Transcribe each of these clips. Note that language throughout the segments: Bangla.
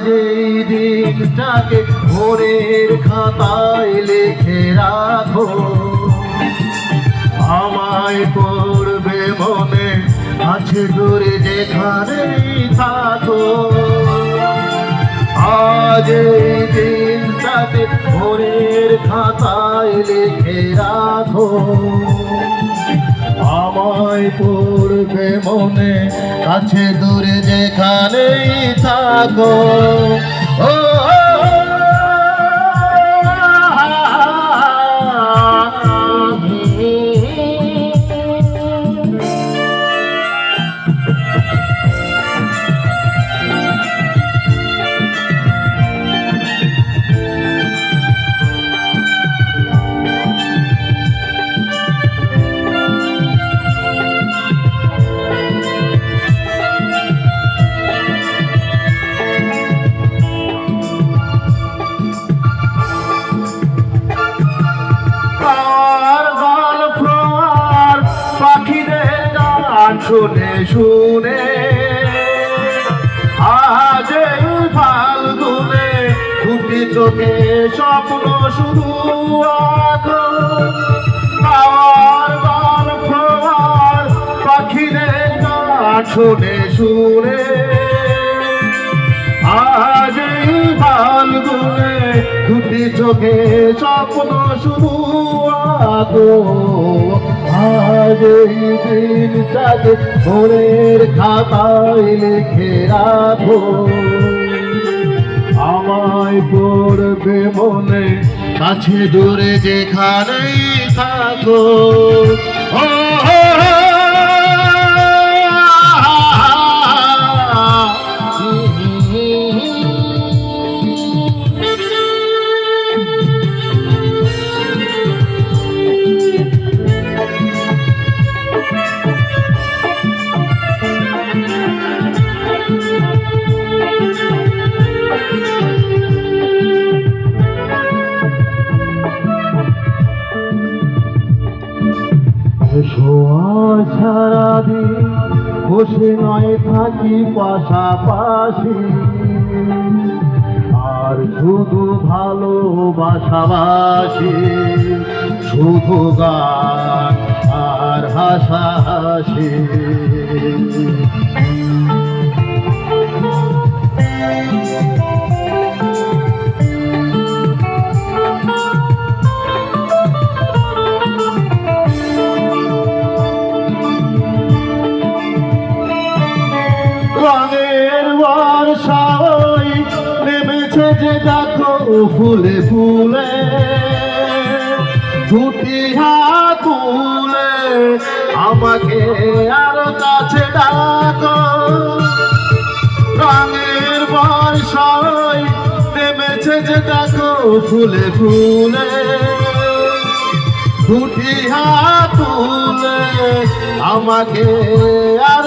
দিনটাকে মনের খাতায় লিখে রাখো। আমায় পড়বে মনে, আছে দূরে যেখানেই থাকো। আজ এই দিনটাকে মনের খাতায় লিখে রাখো। আমায় পড়বে মনে কাছে দূরে যেখানেই থাকো। ও শুনে শুনে। আজ ফাল্গুনে দুটি চোখে স্বপ্ন শুধু পাখিদের গান শুনে শুনে। আজ ফাল্গুনে দুটি চোখে স্বপ্ন শুধু আঁকো। আজ এই দিনটাকে মনের খাতায় লিখে রাখো। আমায় পড়বে মনে, কাছে দূরে যেখানেই থাকো। ও সারাদিন বসে নয় থাকি পাশাপাশি। আর শুধু ভালোবাসাবাসি শুধু গান আর হাসাহাসি। রঙের বর্ষাই নেমেছে যে দেখো ফুলে ফুলে, দুটি হাত আমাকে আরও কাছে ডাকো। রঙের বর্ষাই নেমেছে যে দেখো ফুলে ফুলে, দুটি হাত আমাকে আর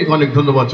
অনেক অনেক ধন্যবাদ।